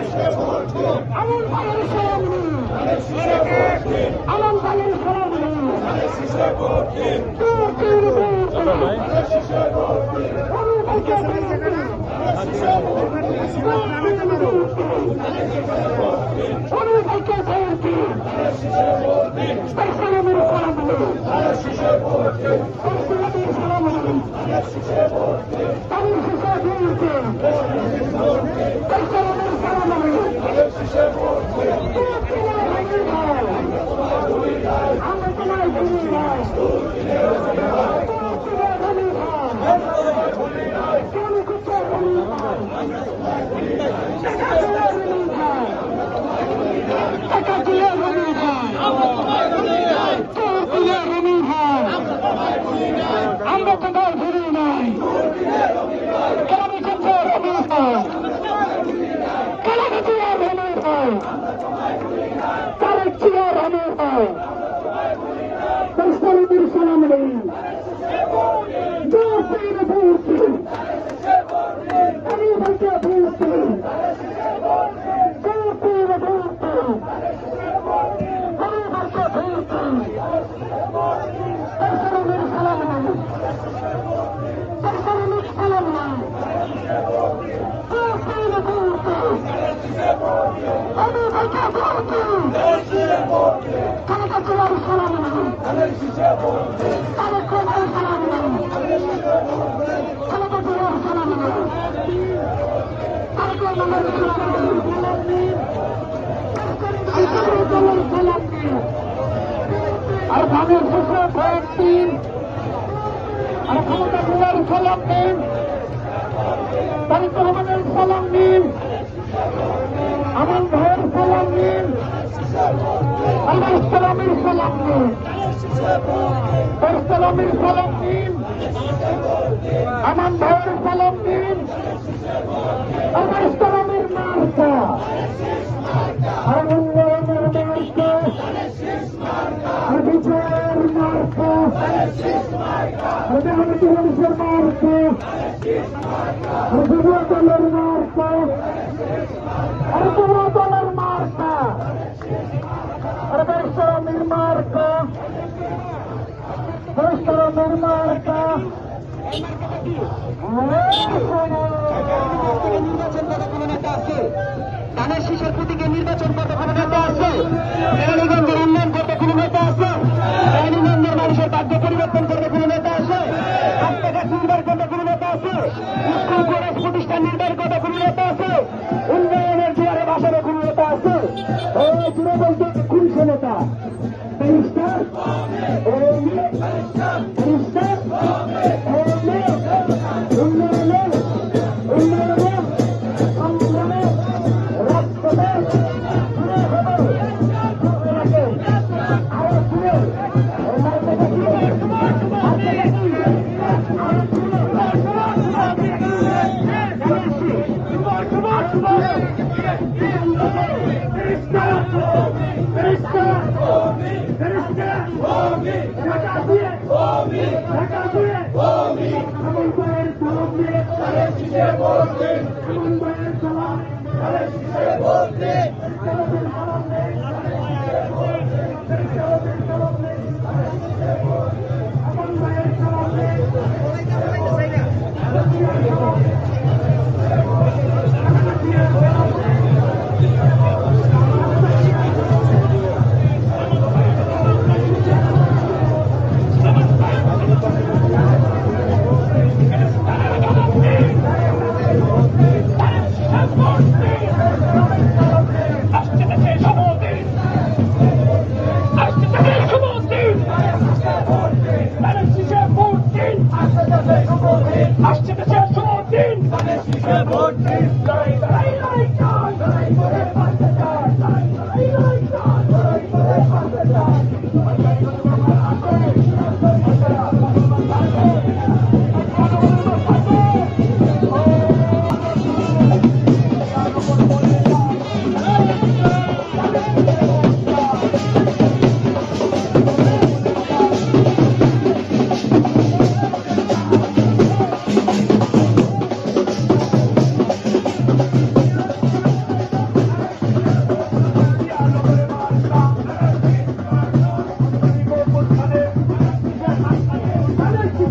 আমন ভাইয়ের সালাম নিন আমন ভাইয়ের সালাম নিন বিএনপির বিরুদ্ধে অনু ভাইকে অনু ভাইকে তার সালামের সালাম সালামের সালাম তাদের শিশা বিএনপি তার সালামের সালাম নিন আমরা তোমার ভুলি নাই কেন করতে ভুলি টাকা দিয়ে ভুলি ভাই তোর দিয়ে ভুলি ভাই আমরা তোমার ভুলি নাই কেন করতে ভুলি ভাই কেন দিয়ে ভুলি ভাই তারেক জিয়ার হবে হয় মুসলিমের সালাম নেই দোষের ভূতি আমি বলতে ভূতি দোষের ভূতি আমি বলতে ভূতি মুসলিমের সালাম নেই মুসলিমের সালাম নেই দোষের ভূতি আমি বলতে ভূতি খালেদা জিয়ার সালাম নেই তারেক রহমানের সালাম নেই খালেদা জিয়ার সালাম নেই তারেক রহমানের সালাম নেই আইসির দলের সালাম নেই আর ধানের শেষে ভোট দিন আর তারেক রহমানের সালাম নিন। আমার ভাইয়ের সালাম নিন। আমার ইসলামের সালাম নিন। ইসলামের সালাম নিন। আমার ভাইয়ের সালাম নিন। আমার ইসলামের মার্কা। আর উন্নয়নের মার্কা। বিজয়ের মার্কা। মার্কা। দলের মার্কা। নির্বাচন কত কোনো আছে ধানের শীষের প্রতীকে নির্বাচন কত কোনো নেতা আছে রানীগঞ্জের উন্নয়ন করতে কোনো নেতা আছে রানীগঞ্জের মানুষের ভাগ্য পরিবর্তন করতে কোনো নেতা আছে রাস্তাঘাট নির্মাণ করতে কোনো আছে স্কুল কলেজ প্রতিষ্ঠান আছে উন্নয়নের দুয়ারে বাসারে কোনো নেতা আছে আসছে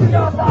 Let's go.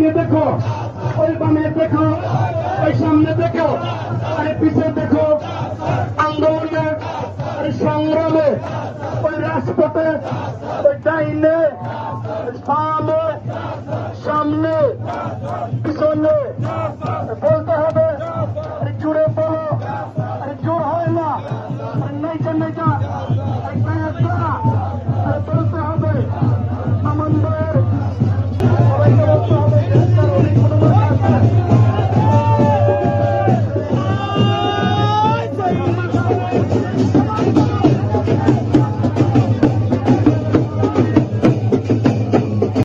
এদিকে দেখো, ওই বামে দেখো, ওই সামনে দেখো, আরে পিছে দেখো, আন্দোলনে সংগ্রামে, ওই রাজপথে, ওই ডাইনে, সামনে